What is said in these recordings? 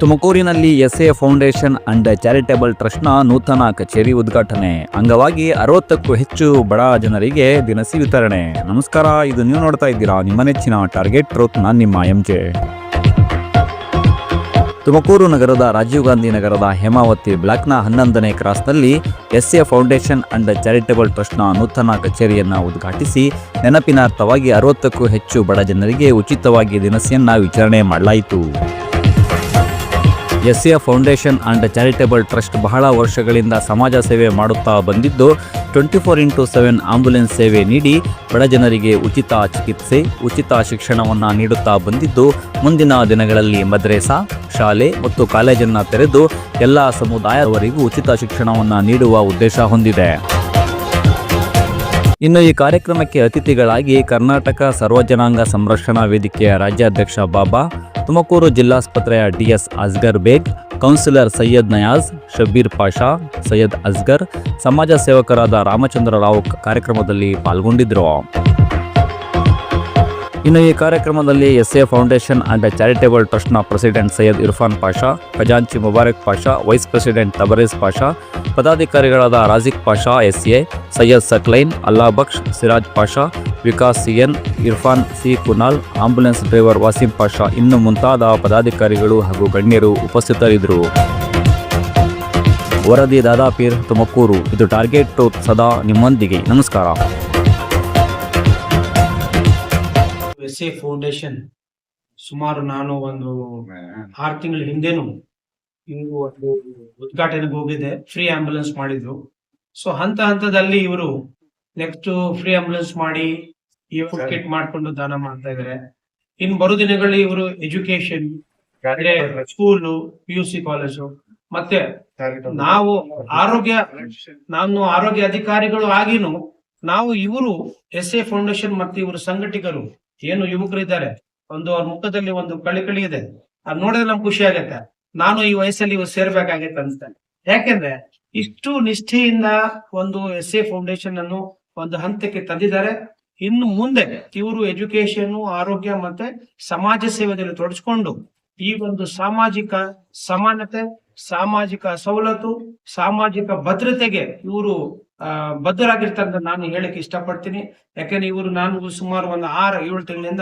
ತುಮಕೂರಿನಲ್ಲಿ S A foundation and charitable ಟ್ರಸ್ಟ್ನ ನೂತನ ಕಚೇರಿ ಉದ್ಘಾಟನೆ. ಅಂಗವಾಗಿ ಅರವತ್ತಕ್ಕೂ ಹೆಚ್ಚು ಬಡ ಜನರಿಗೆ ದಿನಸಿ ವಿತರಣೆ. ನಮಸ್ಕಾರ, ಇದು ನೀವು ನೋಡ್ತಾ ಇದ್ದೀರಾ ನಿಮ್ಮ ನೆಚ್ಚಿನ ಟಾರ್ಗೆಟ್ ಟ್ರೂತ್ ನಾನು ನಿಮ್ಮ ಎಂ ಜೆ ತುಮಕೂರು ನಗರದ ರಾಜೀವ್ ಗಾಂಧಿ ನಗರದ ಹೇಮಾವತಿ ಬ್ಲಾಕ್ನ ಹನ್ನೊಂದನೇ ಕ್ರಾಸ್ನಲ್ಲಿ S A foundation and charitable ಟ್ರಸ್ಟ್ನ ನೂತನ ಕಚೇರಿಯನ್ನು ಉದ್ಘಾಟಿಸಿ ನೆನಪಿನಾರ್ಥವಾಗಿ ಅರವತ್ತಕ್ಕೂ ಹೆಚ್ಚು ಬಡ ಜನರಿಗೆ ಉಚಿತವಾಗಿ ದಿನಸಿಯನ್ನು ವಿತರಣೆ ಮಾಡಲಾಯಿತು. S A foundation and charitable trust ಬಹಳ ವರ್ಷಗಳಿಂದ ಸಮಾಜ ಸೇವೆ ಮಾಡುತ್ತಾ ಬಂದಿದ್ದು, twenty four into seven ambulance ಸೇವೆ ನೀಡಿ ಬಡ ಜನರಿಗೆ ಉಚಿತ ಚಿಕಿತ್ಸೆ, ಉಚಿತ ಶಿಕ್ಷಣವನ್ನು ನೀಡುತ್ತಾ ಬಂದಿದ್ದು, ಮುಂದಿನ ದಿನಗಳಲ್ಲಿ ಮದ್ರೇಸಾ, ಶಾಲೆ ಮತ್ತು ಕಾಲೇಜನ್ನು ತೆರೆದು ಎಲ್ಲ ಸಮುದಾಯದವರಿಗೂ ಉಚಿತ ಶಿಕ್ಷಣವನ್ನು ನೀಡುವ ಉದ್ದೇಶ ಹೊಂದಿದೆ. ಇನ್ನು ಈ ಕಾರ್ಯಕ್ರಮಕ್ಕೆ ಅತಿಥಿಗಳಾಗಿ ಕರ್ನಾಟಕ ಸರ್ವಜನಾಂಗ ಸಂರಕ್ಷಣಾ ವೇದಿಕೆಯ ರಾಜ್ಯಾಧ್ಯಕ್ಷ ಬಾಬಾ ತುಮಕೂರು ಜಿಲ್ಲಾಸ್ಪತ್ರೆಯ ಡಿಎಸ್ ಅಸ್ಗರ್ ಬೇಗ್, ಕೌನ್ಸಿಲರ್ ಸೈಯದ್ ನಯಾಜ್ ಶಬೀರ್ ಪಾಷಾ, ಸೈಯದ್ ಅಸ್ಗರ್, ಸಮಾಜ ಸೇವಕರಾದ ರಾಮಚಂದ್ರ ರಾವ್ ಕಾರ್ಯಕ್ರಮದಲ್ಲಿ ಪಾಲ್ಗೊಂಡಿದ್ದರು ಇನ್ನು ಈ ಕಾರ್ಯಕ್ರಮದಲ್ಲಿ S A foundation and charitable ಟ್ರಸ್ಟ್ನ ಪ್ರೆಸಿಡೆಂಟ್ ಸೈಯದ್ ಇರ್ಫಾನ್ ಪಾಷಾ, ಖಜಾಂಚಿ Mubarak Pasha, vice president Tabrez Pasha, ಪದಾಧಿಕಾರಿಗಳಾದ Razik Pasha S A Syed Saqlain, Allah Baksh, Siraj Pasha Vikas CN Irfan C Kunal ambulance driver Wasim Pasha, ಇನ್ನು ಮುಂತಾದ ಪದಾಧಿಕಾರಿಗಳು ಹಾಗೂ ಗಣ್ಯರು ಉಪಸ್ಥಿತರಿದ್ದರು. ವರದಿ ದಾದಾಪೀರ್, ತುಮಕೂರು. ಇದು ಟಾರ್ಗೆಟ್ ಸದಾ ನಿಮ್ಮೊಂದಿಗೆ. ನಮಸ್ಕಾರ. ಫೌಂಡೇಶನ್ ಸುಮಾರು ನಾನು ಒಂದು ಆರು ತಿಂಗಳ ಹಿಂದೇನು ಇವರು ಒಂದು ಉದ್ಘಾಟನೆಗೆ ಹೋಗಿದ್ದೆ. ಫ್ರೀ ಆಂಬ್ಯುಲೆನ್ಸ್ ಮಾಡಿದ್ರು. ಸೊ, ಹಂತ ಹಂತದಲ್ಲಿ ಇವರು ನೆಕ್ಸ್ಟ್ ಫ್ರೀ ಆಂಬ್ಯುಲೆನ್ಸ್ ಮಾಡಿ ಇವರು ಕಿಟ್ ಮಾಡ್ಕೊಂಡು ದಾನ ಮಾಡ್ತಾ ಇದಾರೆ. ಇನ್ ಬರೋ ದಿನಗಳಲ್ಲಿ ಇವರು ಎಜುಕೇಶನ್ ಅಂದ್ರೆ school P U C college ಮತ್ತೆ ನಾವು ಆರೋಗ್ಯ ನಾನು ಆರೋಗ್ಯ ಅಧಿಕಾರಿಗಳು ಆಗಿನು ನಾವು ಇವರು ಎಸ್ ಎ ಫೌಂಡೇಶನ್ ಮತ್ತೆ ಇವರು ಸಂಘಟಕರು ಏನು ಯುವಕರಿದ್ದಾರೆ. ಒಂದು ಅವ್ರ ಮುಖದಲ್ಲಿ ಒಂದು ಕಳಿಕಳಿ ಇದೆ. ಅದ್ ನೋಡಿದ್ರೆ ನಮ್ಗೆ ಖುಷಿ ಆಗತ್ತೆ. ನಾನು ಈ ವಯಸ್ಸಲ್ಲಿ ಇವ್ರು ಸೇರ್ಬೇಕಾಗತ್ತೆ ಅನ್ಸ್ತಾನೆ ಯಾಕೆಂದ್ರೆ ಇಷ್ಟು ನಿಷ್ಠೆಯಿಂದ ಒಂದು ಎಸ್ ಎ ಫೌಂಡೇಶನ್ ಅನ್ನು ಒಂದು ಹಂತಕ್ಕೆ ತಂದಿದ್ದಾರೆ. ಇನ್ನು ಮುಂದೆ ಇವರು ಎಜುಕೇಶನ್ ಆರೋಗ್ಯ ಮತ್ತೆ ಸಮಾಜ ಸೇವೆಯಲ್ಲಿ ತೊಡಸ್ಕೊಂಡು ಈ ಒಂದು ಸಾಮಾಜಿಕ ಸಮಾನತೆ, ಸಾಮಾಜಿಕ ಸವಲತ್ತು, ಸಾಮಾಜಿಕ ಭದ್ರತೆಗೆ ಇವರು ಬದ್ಧರಾಗಿರ್ತಾರಂತ ನಾನು ಹೇಳಕ್ ಇಷ್ಟಪಡ್ತೀನಿ. ಯಾಕಂದ್ರೆ ಇವರು ನಾನು ಸುಮಾರು ಒಂದು ಆರು, ಏಳು ತಿಂಗಳಿಂದ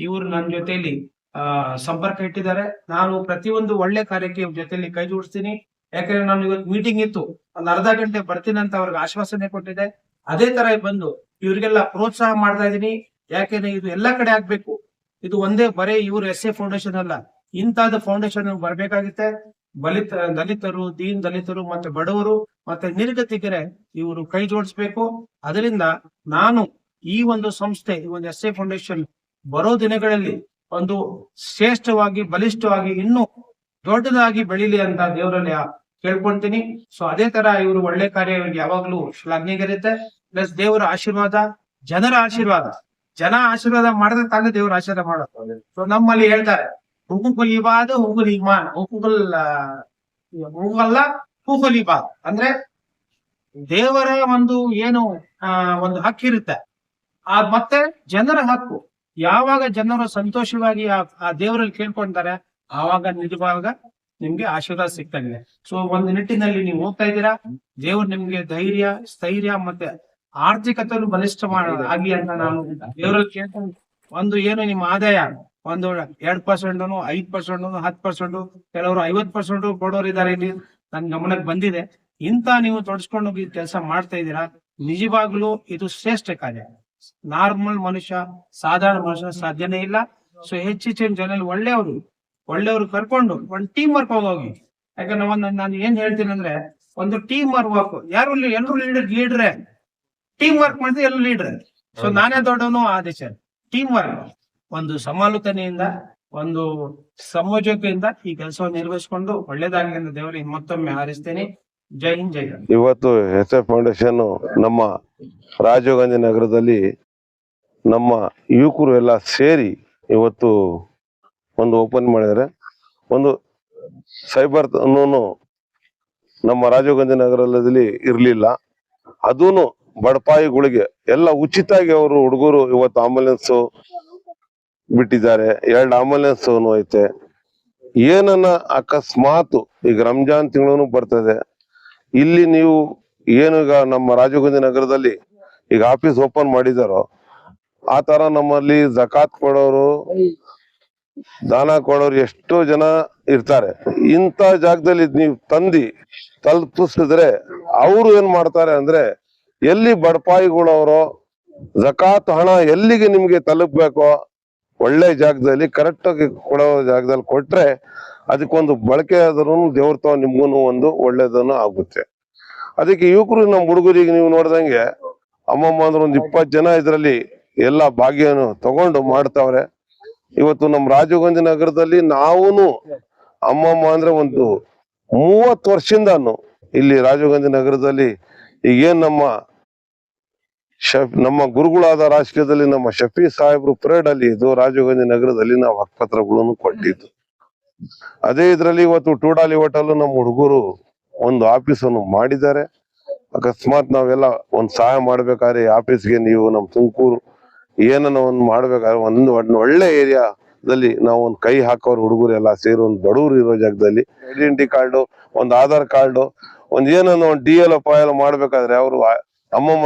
ಇವರು ನನ್ನ ಜೊತೆಯಲ್ಲಿ, ಆ, ಸಂಪರ್ಕ ಇಟ್ಟಿದ್ದಾರೆ. ನಾನು ಪ್ರತಿಯೊಂದು ಒಳ್ಳೆ ಕಾರ್ಯಕ್ಕೆ ಇವ್ರ ಜೊತೆಯಲ್ಲಿ ಕೈ ಜೋಡಿಸ್ತೀನಿ ಯಾಕಂದ್ರೆ ನಾನು ಇವತ್ತು ಮೀಟಿಂಗ್ ಇತ್ತು. ಒಂದ್ ಅರ್ಧ ಗಂಟೆ ಬರ್ತೀನಿ ಅಂತ ಅವ್ರಿಗೆ ಆಶ್ವಾಸನೆ ಕೊಟ್ಟಿದೆ ಅದೇ ತರ ಬಂದು ಇವರಿಗೆಲ್ಲ ಪ್ರೋತ್ಸಾಹ ಮಾಡ್ತಾ ಇದೀನಿ. ಯಾಕೆಂದ್ರೆ ಇದು ಎಲ್ಲಾ ಕಡೆ ಆಗ್ಬೇಕು. ಇದು ಒಂದೇ ಬರೇ ಇವರು ಎಸ್ ಎ ಫೌಂಡೇಶನ್ ಅಲ್ಲ. ಇಂತಾದ ಫೌಂಡೇಶನ್ ಬರ್ಬೇಕಾಗುತ್ತೆ. ಬಲಿತ ದಲಿತರು, ದೀನ್ ದಲಿತರು ಮತ್ತೆ ಬಡವರು ಮತ್ತೆ ನಿರ್ಗತಿಕರೆ ಇವರು ಕೈ ಜೋಡಿಸ್ಬೇಕು. ಅದರಿಂದ ನಾನು ಈ ಒಂದು ಸಂಸ್ಥೆ, ಈ ಒಂದು ಎಸ್ ಎ ಫೌಂಡೇಶನ್ ಬರೋ ದಿನಗಳಲ್ಲಿ ಒಂದು ಶ್ರೇಷ್ಠವಾಗಿ, ಬಲಿಷ್ಠವಾಗಿ ಇನ್ನೂ ದೊಡ್ಡದಾಗಿ ಬೆಳಿಲಿ ಅಂತ ದೇವರಲ್ಲಿ ಕೇಳ್ಕೊಂತೀನಿ. ಸೊ ಅದೇ ತರ ಇವರು ಒಳ್ಳೆ ಕಾರ್ಯ ಇವ್ರಿಗೆ ಯಾವಾಗ್ಲೂ ಶ್ಲಾಘನೆಗಿರುತ್ತೆ ಪ್ಲಸ್ ದೇವರ ಆಶೀರ್ವಾದ, ಜನರ ಆಶೀರ್ವಾದ. ಜನ ಆಶೀರ್ವಾದ ಮಾಡಿದ್ರೆ ತಾನೇ ದೇವರ ಆಶೀರ್ವಾದ ಮಾಡುತ್ತೆ ಸೊ ನಮ್ಮಲ್ಲಿ ಹೇಳ್ತಾರೆ, ಹುಕುಕುಲ್ ಇಬಾದ್ ಹುಕುಲ್ ಇಮಾನ್ ಹುಕುಕುಲ್ ಹುಗಲ್ಲ ಹುಕುಲ್ ಇಬಾದ್. ಅಂದ್ರೆ ದೇವರ ಒಂದು ಏನು, ಆ, ಒಂದು ಹಕ್ಕಿರುತ್ತೆ ಆ, ಮತ್ತೆ ಜನರ ಹಕ್ಕು. ಯಾವಾಗ ಜನರು ಸಂತೋಷವಾಗಿ ಆ ದೇವರಲ್ಲಿ ಕೇಳ್ಕೊಂತಾರೆ, ಆವಾಗ ನಿಜವಾಗ ನಿಮ್ಗೆ ಆಶೀರ್ವಾದ ಸಿಗ್ತಾಗಿದೆ ಸೊ ಒಂದು ನಿಟ್ಟಿನಲ್ಲಿ ನೀವು ಹೋಗ್ತಾ ಇದ್ದೀರಾ? ದೇವ್ರು ನಿಮ್ಗೆ ಧೈರ್ಯ, ಸ್ಥೈರ್ಯ ಮತ್ತೆ ಆರ್ಥಿಕತೆಯನ್ನು ಬಲಿಷ್ಠ ಮಾಡೋದು ಆಗ್ಲಿ ಅಂತ ನಾನು ಕೇಳ್ಕೊಂಡು ಒಂದು ಏನು ನಿಮ್ಮ ಆದಾಯ? ಒಂದು ಎರಡ್ ಪರ್ಸೆಂಟ್ ಐದ್ ಪರ್ಸೆಂಟ್ ಹತ್ತು ಪರ್ಸೆಂಟ್ ಕೆಲವರು ಐವತ್ ಪರ್ಸೆಂಟ್ ಕೊಡೋರು ಇದಾರೆ ಇಲ್ಲಿ. ನನ್ ಗಮನಕ್ಕೆ ಬಂದಿದೆ. ಇಂತ ನೀವು ತೊಡಸ್ಕೊಂಡು ಹೋಗಿ ಕೆಲಸ ಮಾಡ್ತಾ ಇದ್ದೀರಾ? ನಿಜವಾಗ್ಲೂ ಇದು ಶ್ರೇಷ್ಠ ಕಾರ್ಯ. ನಾರ್ಮಲ್ ಮನುಷ್ಯ, ಸಾಧಾರಣ ಮನುಷ್ಯ ಸಾಧ್ಯನೇ ಇಲ್ಲ. ಸೊ ಹೆಚ್ಚೆಚ್ಚಿನ ಜನ ಒಳ್ಳೆಯವರು. ಒಳ್ಳೆಯವರು ಕರ್ಕೊಂಡು ಒಂದು ಟೀಮ್ ವರ್ಕ್ ಹೋಗಿ ಯಾಕಂದ್ರೆ ಒಂದು ನಾನು ಏನ್ ಹೇಳ್ತೀನಿ ಅಂದ್ರೆ ಒಂದು ಟೀಮ್ ವರ್ಕ್ ವರ್ಕ್ ಯಾರು ಎಲ್ಲರೂ ಲೀಡರ್ ಲೀಡ್ರೆ ಟೀಮ್ ವರ್ಕ್ ಮಾಡಿದ್ರೆ ಎಲ್ಲರೂ ಲೀಡ್ರೆ ಸೊ ನಾನೇ ದೊಡ್ಡವನು ಆದೇಶ. ಟೀಮ್ ವರ್ಕ್ ಒಂದು ಸಮಾಲೋಚನೆಯಿಂದ ಒಂದು ಸಮೋಜಕೆಯಿಂದ ಈ ಕೆಲಸವನ್ನು ನಿರ್ವಹಿಸಿಕೊಂಡು ಒಳ್ಳೇದಾಗಲಿ ಅಂತ ದೇವರಿಗೆ ಮತ್ತೊಮ್ಮೆ ಹಾರಿಸ್ತೇನೆ. ಜೈ ಹಿಂದ್ ಜೈ ಇವತ್ತು ಎಸ್ ಎಫ್ ಫೌಂಡೇಶನ್ ನಮ್ಮ ರಾಜೀವ್ ಗಾಂಧಿ ನಗರದಲ್ಲಿ ನಮ್ಮ ಯುವಕರು ಎಲ್ಲ ಸೇರಿ ಇವತ್ತು ಒಂದು ಓಪನ್ ಮಾಡಿದರೆ ಒಂದು ಸೈಬರ್ ಅನ್ನೋನು ನಮ್ಮ ರಾಜೀವ್ ಗಾಂಧಿ ನಗರದಲ್ಲಿ ಇರಲಿಲ್ಲ. ಅದೂನು ಬಡಪಾಯಿಗಳಿಗೆ ಎಲ್ಲ ಉಚಿತಾಗಿ ಅವರು ಹುಡುಗರು ಇವತ್ತು ಆಂಬುಲೆನ್ಸ್ ಬಿಟ್ಟಿದ್ದಾರೆ. ಎರಡು ಆಂಬುಲೆನ್ಸ್ ಐತೆ. ಏನನ್ನ ಅಕಸ್ಮಾತ್ ಈಗ ರಂಜಾನ್ ತಿಂಗಳು ಬರ್ತದೆ. ಇಲ್ಲಿ ನೀವು ಏನು ಈಗ ನಮ್ಮ ರಾಜೀವ್ ಗಾಂಧಿ ನಗರದಲ್ಲಿ ಈಗ ಆಫೀಸ್ ಓಪನ್ ಮಾಡಿದಾರೋ, ಆ ತರ ನಮ್ಮಲ್ಲಿ ಜಕಾತ್ ಕೊಡೋರು ದಾನ ಕೊಡೋರು ಎಷ್ಟೋ ಜನ ಇರ್ತಾರೆ. ಇಂಥ ಜಾಗದಲ್ಲಿ ನೀವು ತಂದಿ ತಲುಪಿಸಿದ್ರೆ ಅವರು ಏನ್ ಮಾಡ್ತಾರೆ ಅಂದ್ರೆ ಎಲ್ಲಿ ಬಡಪಾಯಿಗಳವರು ಜಕಾತ್ ಹಣ ಎಲ್ಲಿಗೆ ನಿಮ್ಗೆ ತಲುಪಬೇಕೋ ಒಳ್ಳೆ ಜಾಗದಲ್ಲಿ ಕರೆಕ್ಟ್ ಆಗಿ ಕೊಡೋ ಜಾಗದಲ್ಲಿ ಕೊಟ್ರೆ ಅದಕ್ಕೊಂದು ಬಳಕೆ ಆದ್ರೂ ದೇವ್ರ ತಾವ ನಿಮ್ಗೂ ಒಂದು ಒಳ್ಳೇದನ್ನು ಆಗುತ್ತೆ. ಅದಕ್ಕೆ ಯುವಕರು ನಮ್ಮ ಹುಡುಗರಿಗೆ ನೀವು ನೋಡ್ದಂಗೆ ಅಮ್ಮಮ್ಮ ಅಂದ್ರೆ ಒಂದ್ ಇಪ್ಪತ್ತು ಜನ ಇದರಲ್ಲಿ ಎಲ್ಲ ಭಾಗ್ಯನು ತಗೊಂಡು ಮಾಡ್ತಾವ್ರೆ. ಇವತ್ತು ನಮ್ಮ ರಾಜೀವ್ ಗಾಂಧಿ ನಗರದಲ್ಲಿ ನಾವೂನು ಅಮ್ಮಮ್ಮ ಅಂದ್ರೆ ಒಂದು ಮೂವತ್ತು ವರ್ಷದಿಂದಾನು ಇಲ್ಲಿ ರಾಜೀವ್ ಗಾಂಧಿ ನಗರದಲ್ಲಿ ಈಗೇನ್ ನಮ್ಮ ನಮ್ಮ ಗುರುಗಳಾದ ರಾಜಕೀಯದಲ್ಲಿ ನಮ್ಮ ಶಫಿ ಸಾಹೇಬ್ರು ಪರೇಡ್ ಅಲ್ಲಿ ಇದು ರಾಜೀವ್ ಗಾಂಧಿ ನಗರದಲ್ಲಿ ನಾವು ಹಕ್ಕಪತ್ರಗಳನ್ನು ಕೊಟ್ಟಿದ್ದು. ಅದೇ ಇದರಲ್ಲಿ ಇವತ್ತು ಟೂಡಾಲಿ ಹೋಟೆಲ್ ನಮ್ಮ ಹುಡುಗರು ಒಂದು ಆಫೀಸನ್ನು ಮಾಡಿದ್ದಾರೆ. ಅಕಸ್ಮಾತ್ ನಾವೆಲ್ಲ ಒಂದು ಸಹಾಯ ಮಾಡ್ಬೇಕಾದ್ರೆ ಆಫೀಸ್ಗೆ ನೀವು ನಮ್ಮ ತುಮಕೂರು ಏನನ್ನ ಒಂದ್ ಮಾಡ್ಬೇಕಾದ್ರೆ ಒಂದು ಒಂದು ಒಳ್ಳೆ ಏರಿಯಾದಲ್ಲಿ ನಾವು ಒಂದ್ ಕೈ ಹಾಕೋರ್ ಹುಡುಗರು ಎಲ್ಲ ಸೇರಿ ಒಂದ್ ಬಡವರು ಇರೋ ಜಾಗದಲ್ಲಿ ಐಡೆಂಟಿ ಕಾರ್ಡು, ಒಂದ್ ಆಧಾರ್ ಕಾರ್ಡು, ಒಂದ್ ಏನನ್ನ ಒಂದ್ ಡಿ ಎಲ್ ಮಾಡ್ಬೇಕಾದ್ರೆ ಅವರು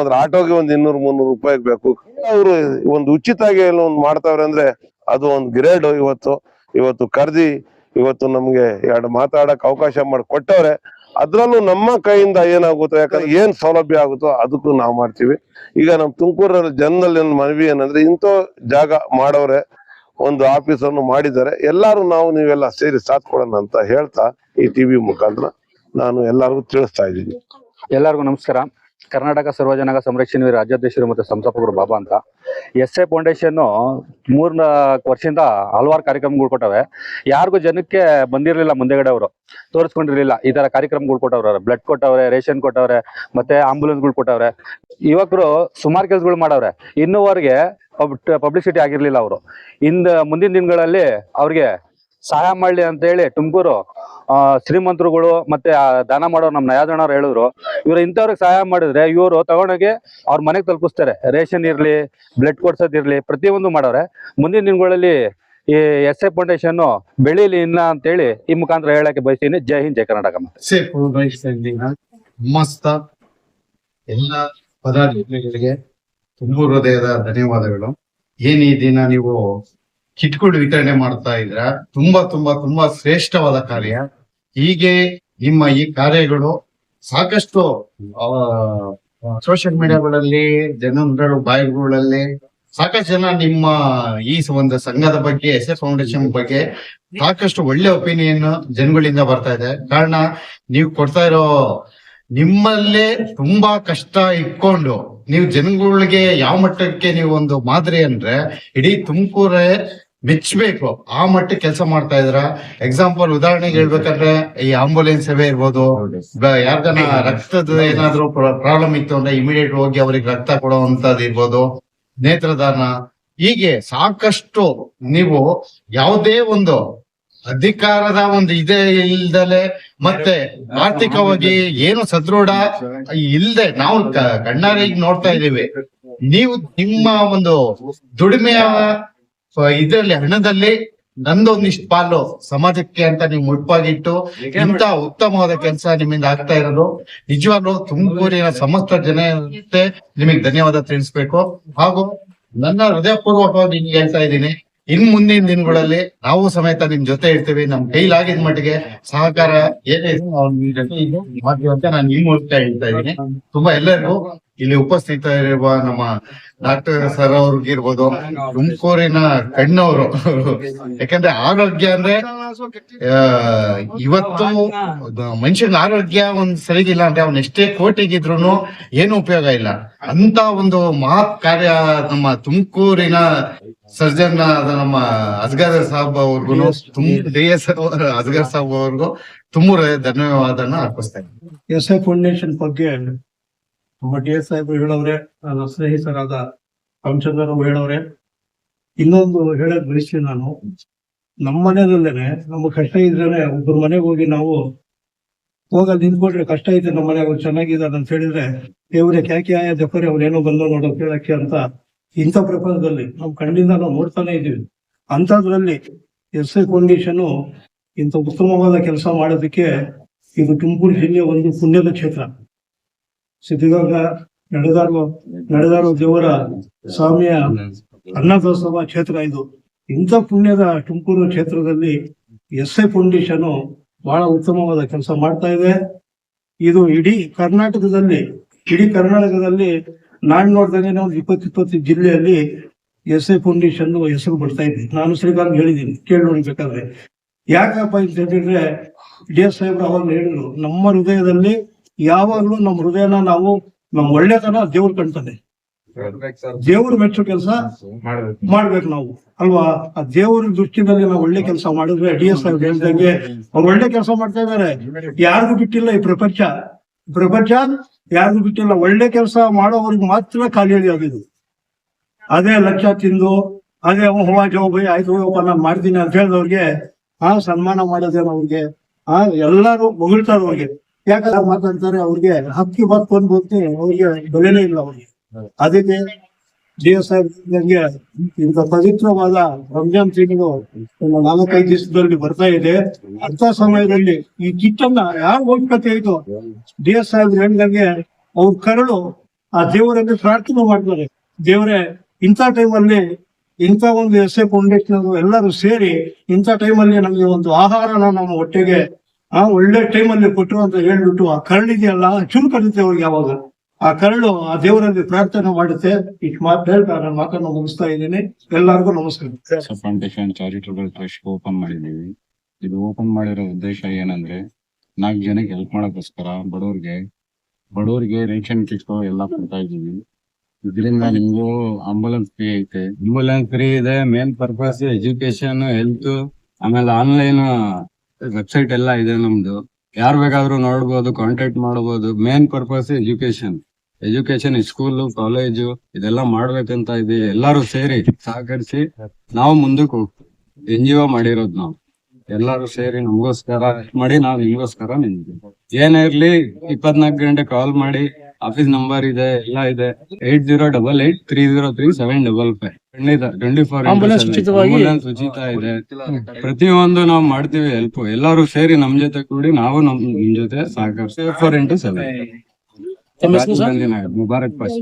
ಅಂದ್ರೆ ಆಟೋಗೆ ಒಂದ್ ಇನ್ನೂರ್, ಮುನ್ನೂರು ರೂಪಾಯಿ ಬೇಕು. ಅವರು ಒಂದು ಉಚಿತಾಗಿ ಏನೋ ಒಂದ್ ಮಾಡ್ತಾವ್ರೆ ಅಂದ್ರೆ ಅದು ಒಂದ್ ಗ್ರೇಡ್ ಇವತ್ತು. ಇವತ್ತು ಕರ್ದಿ, ಇವತ್ತು ನಮ್ಗೆ ಎರಡು ಮಾತಾಡಕ್ ಅವಕಾಶ ಮಾಡಿ ಕೊಟ್ಟವ್ರೆ. ಅದ್ರಲ್ಲೂ ನಮ್ಮ ಕೈಯಿಂದ ಏನಾಗುತ್ತೋ, ಯಾಕಂದ್ರೆ ಏನ್ ಸೌಲಭ್ಯ ಆಗುತ್ತೋ ಅದಕ್ಕೂ ನಾವು ಮಾಡ್ತೀವಿ. ಈಗ ನಮ್ಮ ತುಮಕೂರಲ್ಲಿ ಜನದಲ್ಲಿ ಮನವಿ ಏನಂದ್ರೆ ಇಂಥ ಜಾಗ ಮಾಡೋರೆ, ಒಂದು ಆಫೀಸ್ ಅನ್ನು ಮಾಡಿದ್ದಾರೆ, ಎಲ್ಲಾರು ನಾವು ನೀವೆಲ್ಲ ಸೇರಿ ಸಾಥ್ ಕೊಡೋಣ ಅಂತ ಹೇಳ್ತಾ ಈ ಟಿವಿ ಮುಖಾಂತರ ನಾನು ಎಲ್ಲರಿಗೂ ತಿಳಿಸ್ತಾ ಇದ್ದೀನಿ. ಎಲ್ಲರಿಗೂ ನಮಸ್ಕಾರ. ಕರ್ನಾಟಕ ಸರ್ವಜನಾಂಗ ಸಂರಕ್ಷಣೆ ರಾಜ್ಯಾಧ್ಯಕ್ಷರು ಮತ್ತು ಸಂಸ್ಥಾಪಕರು ಬಾಬಾ ಅಂತ. ಎಸ್ ಎ ಫೌಂಡೇಶನ್ ಮೂರ್ನಾಲ್ಕು ವರ್ಷದಿಂದ ಹಲವಾರು ಕಾರ್ಯಕ್ರಮಗಳು ಕೊಟ್ಟವೆ. ಯಾರಿಗೂ ಜನಕ್ಕೆ ಬಂದಿರಲಿಲ್ಲ ಮುಂದೆಗಡೆ ಅವರು ತೋರಿಸ್ಕೊಂಡಿರ್ಲಿಲ್ಲ. ಈ ತರ ಕಾರ್ಯಕ್ರಮಗಳು ಕೊಟ್ಟವ್ರೆ ಬ್ಲಡ್ ಕೊಟ್ಟವ್ರೆ, ರೇಷನ್ ಕೊಟ್ಟವ್ರೆ, ಮತ್ತೆ ಆಂಬುಲೆನ್ಸ್ಗಳು ಕೊಟ್ಟವ್ರೆ. ಯುವಕರು ಸುಮಾರು ಕೆಲಸಗಳು ಮಾಡವ್ರೆ. ಇನ್ನೂವರೆಗೆ ಪಬ್ಲಿಸಿಟಿ ಆಗಿರ್ಲಿಲ್ಲ ಅವರು. ಇಂದ ಮುಂದಿನ ದಿನಗಳಲ್ಲಿ ಅವ್ರಿಗೆ ಸಹಾಯ ಮಾಡ್ಲಿ ಅಂತ ಹೇಳಿ ತುಮಕೂರು ಶ್ರೀಮಂತರುಗಳು ಮತ್ತೆ ದಾನ ಮಾಡೋ ನಮ್ಮ ನಯಾದಣ್ಣವ್ರು ಹೇಳಿದ್ರು. ಇವ್ರು ಇಂಥವ್ರಿಗೆ ಸಹಾಯ ಮಾಡಿದ್ರೆ ಇವರು ತಗೊಂಡೋಗಿ ಅವ್ರ ಮನೆಗೆ ತಲುಪಿಸ್ತಾರೆ. ರೇಷನ್ ಇರ್ಲಿ, ಬ್ಲಡ್ ಕೊಡ್ಸೋದಿರ್ಲಿ ಪ್ರತಿಯೊಂದು ಮಾಡವ್ರೆ ಮುಂದಿನ ದಿನಗಳಲ್ಲಿ ಈ ಎಸ್ ಎ ಫೌಂಡೇಶನ್ ಬೆಳೀಲಿ ಅಂತ ಅಂತೇಳಿ ಈ ಮುಖಾಂತರ ಹೇಳಕ್ಕೆ ಬಯಸ್ತೀನಿ. ಜೈ ಹಿಂದ್, ಜೈ ಕರ್ನಾಟಕ ಮಸ್ತ ಎಲ್ಲ ಪದಾಧಿಕಾರಿಗಳಿಗೆ ತುಂಬ ಹೃದಯದ ಧನ್ಯವಾದಗಳು. ಏನ್ ನೀವು ಕಿಟ್ಗಳು ವಿತರಣೆ ಮಾಡ್ತಾ ಇದ್ರ ತುಂಬಾ ತುಂಬಾ ತುಂಬಾ ಶ್ರೇಷ್ಠವಾದ ಕಾರ್ಯ. ಹೀಗೆ ನಿಮ್ಮ ಈ ಕಾರ್ಯಗಳು ಸಾಕಷ್ಟು ಸೋಷಿಯಲ್ ಮೀಡಿಯಾಗಳಲ್ಲಿ ಜನರು ಬಾಯಿಗಳಲ್ಲಿ ಸಾಕಷ್ಟು ಜನ ನಿಮ್ಮ ಈ ಒಂದು ಸಂಘದ ಬಗ್ಗೆ ಎಸ್ ಎಸ್ ಫೌಂಡೇಶನ್ ಬಗ್ಗೆ ಸಾಕಷ್ಟು ಒಳ್ಳೆ ಒಪಿನಿಯನ್ ಜನಗಳಿಂದ ಬರ್ತಾ ಇದೆ. ಕಾರಣ ನೀವು ಕೊಡ್ತಾ ಇರೋ ನಿಮ್ಮಲ್ಲೇ ತುಂಬಾ ಕಷ್ಟ ಇಟ್ಕೊಂಡು ನೀವು ಜನಗಳಿಗೆ ಯಾವ ಮಟ್ಟಕ್ಕೆ ನೀವು ಒಂದು ಮಾದರಿ ಅಂದ್ರೆ, ಇಡೀ ತುಮಕೂರೇ ಮೆಚ್ಚಬೇಕು ಆ ಮಟ್ಟಕ್ಕೆ ಕೆಲಸ ಮಾಡ್ತಾ ಇದ್ರ ಎಕ್ಸಾಂಪಲ್ ಉದಾಹರಣೆಗೆ ಹೇಳ್ಬೇಕಂದ್ರೆ ಈ ಆಂಬುಲೆನ್ಸ್ ಸೇವೆ ಇರ್ಬೋದು. ಯಾರ್ದನ ರಕ್ತದ ಏನಾದ್ರು ಪ್ರಾಬ್ಲಮ್ ಇತ್ತು ಅಂದ್ರೆ ಇಮಿಡಿಯೇಟ್ ಹೋಗಿ ಅವ್ರಿಗೆ ರಕ್ತ ಕೊಡುವಂತದ್ದು ಇರ್ಬೋದು. ನೇತ್ರದಾನ. ಹೀಗೆ ಸಾಕಷ್ಟು ನೀವು ಯಾವುದೇ ಒಂದು ಅಧಿಕಾರದ ಒಂದು ಇದೇ ಇಲ್ದಲೆ ಮತ್ತೆ ಆರ್ಥಿಕವಾಗಿ ಏನು ಸದೃಢ ಇಲ್ದೆ ನಾವು ಕಣ್ಣಾರಿಗೆ ನೋಡ್ತಾ ಇದೀವಿ ನೀವು ನಿಮ್ಮ ಒಂದು ದುಡಿಮೆಯ ಇದರಲ್ಲಿ ಹಣದಲ್ಲಿ ನಂದೊಂದಿಷ್ಟು ಪಾಲು ಸಮಾಜಕ್ಕೆ ಅಂತ ನೀವು ಮುಡ್ಪಾಗಿಟ್ಟು ಇಂತ ಉತ್ತಮವಾದ ಕೆಲಸ ನಿಮ್ಮಿಂದ ಆಗ್ತಾ ಇರೋದು. ನಿಜವಾಗ್ಲು ತುಮಕೂರಿನ ಸಮಸ್ತ ಜನತೆ ನಿಮಗೆ ಧನ್ಯವಾದ ತಿಳಿಸ್ಬೇಕು. ಹಾಗೂ ನನ್ನ ಹೃದಯಪೂರ್ವಕವಾಗಿ ನಿಮ್ಗೆ ಹೇಳ್ತಾ ಇದ್ದೀನಿ ಇನ್ ಮುಂದಿನ ದಿನಗಳಲ್ಲಿ ನಾವು ಸಮೇತ ನಿಮ್ ಜೊತೆ ಇರ್ತೀವಿ. ನಮ್ ಕೈಲಾಗಿದ್ ಮಟ್ಟಿಗೆ ಸಹಕಾರ ಏನೇ ಇದೆ ನಿಮ್ ಜೊತೆ ಮಾಡ್ತೀವಿ ಅಂತ ನಾನು ಈ ಮೂಲಕ ಹೇಳ್ತಾ ಇದ್ದೀನಿ. ತುಂಬಾ ಎಲ್ಲರಿಗೂ ಇಲ್ಲಿ ಉಪಸ್ಥಿತರಿರುವ ನಮ್ಮ ಡಾಕ್ಟರ್ ಸರ್ ಅವ್ರಿಗಿರ್ಬೋದು, ತುಮಕೂರಿನ ಕಣ್ಣವರು. ಯಾಕಂದ್ರೆ ಆರೋಗ್ಯ ಅಂದ್ರೆ ಇವತ್ತು ಮನುಷ್ಯನ ಆರೋಗ್ಯ ಒಂದ್ ಸರಿಗಿಲ್ಲ ಅಂದ್ರೆ ಅವ್ನ ಎಷ್ಟೇ ಕೋಟಿಗಿದ್ರು ಏನು ಉಪಯೋಗ ಇಲ್ಲ. ಅಂತ ಒಂದು ಮಹತ್ ಕಾರ್ಯ ನಮ್ಮ ತುಮಕೂರಿನ ಸರ್ಜನ್ ಆದ ನಮ್ಮ ಅಸ್ಗರ್ ಸಾಬ್ ಅವ್ರಿಗೂ ಡಿ ಎಸ್ ಅಸ್ಗರ್ ಸಾಬ್ ಅವ್ರಿಗೂ ತುಂಬ ಧನ್ಯವಾದನ ಅರ್ಪಿಸ್ತಾ ಇದ್ದೀನಿ. ಫೌಂಡೇಶನ್ ಬಗ್ಗೆ ನಮ್ಮ ಡಿ ಎಸ್ ಸಾಹೇಬ್ ಹೇಳವ್ರೆ, ನನ್ನ ಸ್ನೇಹಿತರಾದ ರಾಮಚಂದ್ರ ಹೇಳವ್ರೆ, ಇನ್ನೊಂದು ಹೇಳಕ್ ಬಯಸ್ತೀನಿ ನಾನು. ನಮ್ಮ ಮನೆಯಲ್ಲೇನೆ ನಮ್ಗೆ ಕಷ್ಟ ಇದ್ರೆ ಒಬ್ಬರ ಮನೆಗೆ ಹೋಗಿ ನಾವು ಹೋಗಲ್ಲಿ ನಿಂತ್ಕೊಂಡ್ರೆ ಕಷ್ಟ ಇದೆ ನಮ್ಮ ಮನೆ ಅವ್ರು ಚೆನ್ನಾಗಿದ್ದಾರೆ ಅಂತ ಹೇಳಿದ್ರೆ, ದೇವ್ರೆ ಕ್ಯಾಕಿ ಆಯ ದಪ್ಪರೆ ಅವ್ರೇನೋ ಬಂದೋ ನೋಡೋ ಕೇಳಕ್ಕೆ ಅಂತ ಇಂಥ ಪ್ರಪಂಚದಲ್ಲಿ ನಾವು ಕಣ್ಣಿಂದ ನಾವು ನೋಡ್ತಾನೆ ಇದೀವಿ ಅಂಥದ್ರಲ್ಲಿ ಎಸ್ ಎ ಫೌಂಡೇಶನ್ ಇಂಥ ಉತ್ತಮವಾದ ಕೆಲಸ ಮಾಡೋದಕ್ಕೆ ಇದು ತುಮಕೂರು ಜಿಲ್ಲೆಯ ಒಂದು ಪುಣ್ಯದ ಕ್ಷೇತ್ರ. ಸಿದ್ಧಗಂಗಾ ನಡೆದಾರು ನಡೆದಾರು ದೇವರ ಸ್ವಾಮಿಯ ಅನ್ನದೋತ್ಸವ ಕ್ಷೇತ್ರ ಇದು. ಇಂಥ ಪುಣ್ಯದ ತುಮಕೂರು ಕ್ಷೇತ್ರದಲ್ಲಿ ಎಸ್ ಎ ಫೌಂಡೇಶನ್ ಬಹಳ ಉತ್ತಮವಾದ ಕೆಲಸ ಮಾಡ್ತಾ ಇದೆ. ಇದು ಇಡೀ ಕರ್ನಾಟಕದಲ್ಲಿ ಇಡೀ ಕರ್ನಾಟಕದಲ್ಲಿ ನಾನು ನೋಡ್ದಂಗೆ ಒಂದು ಇಪ್ಪತ್ತಿಪ್ಪತ್ತು ಇಪ್ಪತ್ತು ಜಿಲ್ಲೆಯಲ್ಲಿ ಎಸ್ ಎ ಫೌಂಡೇಶನ್ ಹೆಸರು ಬರ್ತಾ ಇದೆ. ನಾನು ಶ್ರೀಕಾಂತ್ ಹೇಳಿದ್ದೀನಿ, ಕೇಳಿ ನೋಡ್ಬೇಕಾದ್ರೆ ಯಾಕಪ್ಪ ಅಂತ ಹೇಳಿದ್ರೆ ಡಿ ಎಸ್ ಸಾಹೇಬ್ರು ಅವಾಗ ಹೇಳಿದ್ರು, ನಮ್ಮ ಹೃದಯದಲ್ಲಿ ಯಾವಾಗ್ಲೂ ನಮ್ಮ ಹೃದಯನ ನಾವು ನಮ್ ಒಳ್ಳೆತನ ದೇವ್ರ ಕಾಣ್ತಾನೆ ದೇವ್ರು ಮೆಚ್ಚು ಕೆಲಸ ಮಾಡ್ಬೇಕು. ನಾವು. ಅಲ್ವಾ? ಆ ದೇವ್ರ ದೃಷ್ಟಿನಲ್ಲಿ ನಾವು ಒಳ್ಳೆ ಕೆಲಸ ಮಾಡಿದ್ರೆ ಡಿ ಎಸ್ ಸಾಹೇಬ್ ಹೇಳ್ದಂಗೆ ಅವ್ರು ಒಳ್ಳೆ ಕೆಲಸ ಮಾಡ್ತಾ ಇದಾರೆ. ಯಾರಿಗೂ ಬಿಟ್ಟಿಲ್ಲ ಈ ಪ್ರಪಂಚ. ಪ್ರಪಂಚ ಯಾರಿಗೂ ಬಿಟ್ಟಿಲ್ಲ. ಒಳ್ಳೆ ಕೆಲಸ ಮಾಡೋವ್ರಿಗೆ ಮಾತ್ರ ಖಾಲಿ ಆಗೋದು. ಅದೇ ಲಕ್ಷ ತಿಂದು ಅದೇ ಹೋಗ ಜೋ ಬೈ ಆಯ್ತು ಹೋಗಪ್ಪ ನಾನು ಮಾಡ್ತೀನಿ ಅಂತ ಹೇಳಿದವ್ರಿಗೆ ಆ ಸನ್ಮಾನ ಮಾಡೋದೇನು ಅವ್ರಿಗೆ ಆ ಎಲ್ಲಾರು ಹೊಗಳ್ತಾರೆ ಅವ್ರಿಗೆ. ಯಾಕಂದ್ರೆ ಮಾತಾಡ್ತಾರೆ ಅವ್ರಿಗೆ ಹಕ್ಕಿ ಬತ್ಕೊಂಡು ಬಂದು ಅವ್ರಿಗೆ ಬೆಲೆನೇ ಇಲ್ಲ ಅವ್ರಿಗೆ. ಅದಕ್ಕೆ ಜಿಯೋ ಸಾಹೇಬ್ ನಂಗೆ ಇಂಥ ಪವಿತ್ರವಾದ ರಂಜಾನ್ ತಿಂಗಳು ನಾಲ್ಕೈದು ದಿವಸದಲ್ಲಿ ಬರ್ತಾ ಇದೆ. ಅಂತ ಸಮಯದಲ್ಲಿ ಈ ಕಿಟ್ಟನ್ನ ಯಾರು ಹೋಗ್ಕತೆ ಇದು ಎಸ್ ಸಾಹೇಬ್ ಹೇಳ್ದಂಗೆ ಅವ್ರ ಕರಳು ಆ ದೇವರಲ್ಲಿ ಪ್ರಾರ್ಥನೆ ಮಾಡ್ತಾರೆ. ದೇವರೇ ಇಂಥ ಟೈಮಲ್ಲಿ ಇಂಥ ಒಂದು ಎಸ್ ಎ ಫೌಂಡೇಶನ್ ಎಲ್ಲರೂ ಸೇರಿ ಇಂಥ ಟೈಮಲ್ಲಿ ನಮಗೆ ಒಂದು ಆಹಾರನ ನಮ್ಮ ಹೊಟ್ಟೆಗೆ ಆ ಒಳ್ಳೆ ಟೈಮಲ್ಲಿ ಕೊಟ್ಟರು ಅಂತ ಹೇಳ್ಬಿಟ್ಟು ಆ ಕರಳಿದೆಯಲ್ಲ ಚುರು ಕರುತ್ತೆ ಅವ್ರಿಗೆ ಯಾವಾಗ. ಆ ಕರಳು ಆ ದೇವರಲ್ಲಿ ಪ್ರಾರ್ಥನೆ ಮಾಡುತ್ತೆ. ಇಟ್ ಮಾತು ಹೇಳ್ತಾ ನನ್ನ ಮಾತನ್ನು ಮುಗಿಸ್ತಾ ಇದ್ದೀನಿ. ಎಲ್ಲರಿಗೂ ನಮಸ್ಕಾರ. ಚಾರಿಟಬಲ್ ಓಪನ್ ಮಾಡಿದೀವಿ ಇದು ಓಪನ್ ಮಾಡಿರೋ ಉದ್ದೇಶ ಏನಂದ್ರೆ, ನಾಲ್ಕು ಜನಕ್ಕೆ ಹೆಲ್ಪ್ ಮಾಡೋಕ್ಕೋಸ್ಕರ ಬಡವ್ರಿಗೆ ಬಡವ್ರಿಗೆ ರೇಷನ್ ಕಿಟ್ ಎಲ್ಲ ಕೊಡ್ತಾ ಇದೀವಿ ಇದರಿಂದ ನಿಮಗೂ ಆಂಬುಲೆನ್ಸ್ ಫ್ರೀ ಐತೆ. ಆಂಬುಲೆನ್ಸ್ ಫ್ರೀ ಇದೆ ಮೇನ್ ಪರ್ಪಸ್ ಎಜುಕೇಶನ್ ಹೆಲ್ತ್ ಆಮೇಲೆ ಆನ್ಲೈನ್ ವೆಬ್ಸೈಟ್ ಎಲ್ಲ ಇದೆ ನಮ್ದು. ಯಾರು ಬೇಕಾದ್ರೂ ನೋಡ್ಬೋದು ಕಾಂಟ್ಯಾಕ್ಟ್ ಮಾಡಬಹುದು main purpose education education school college ಇದೆಲ್ಲ ಮಾಡ್ಬೇಕಂತ ಇದೆ. ಎಲ್ಲಾರು ಸೇರಿ ಸಹಕರಿಸಿ ನಾವು ಮುಂದಕ್ಕೆ ಹೋಗ್ತೀವಿ ಎನ್ ಜಿ ಒ ಮಾಡಿರೋದು ನಾವು. ಎಲ್ಲಾರು ಸೇರಿ ನಮಗೋಸ್ಕರ ಮಾಡಿ ನಾವು ನಿಮಗೋಸ್ಕರ ನಿಂತೀವಿ ಏನೇ ಇರ್ಲಿ, ಇಪ್ಪತ್ನಾಲ್ಕು ಗಂಟೆ ಕಾಲ್ ಮಾಡಿ. ಆಫೀಸ್ ನಂಬರ್ ಇದೆ ಎಲ್ಲ ಇದೆ. Eight zero double eight three zero three seven double five ಖಂಡಿತ ಟ್ವೆಂಟಿ ಫೋರ್ ಆಂಬುಲೆನ್ಸ್ ಉಚಿತ ಇದೆ. ಪ್ರತಿಯೊಂದು ನಾವು ಮಾಡ್ತೀವಿ ಹೆಲ್ಪ್ ಎಲ್ಲಾರು ಸೇರಿ ನಮ್ ಜೊತೆ ಕೂಡಿ ನಾವು ನಮ್ ನಿಮ್ ಜೊತೆ ಸಹಕರಿಸಿ. Four into seven Mubarak pass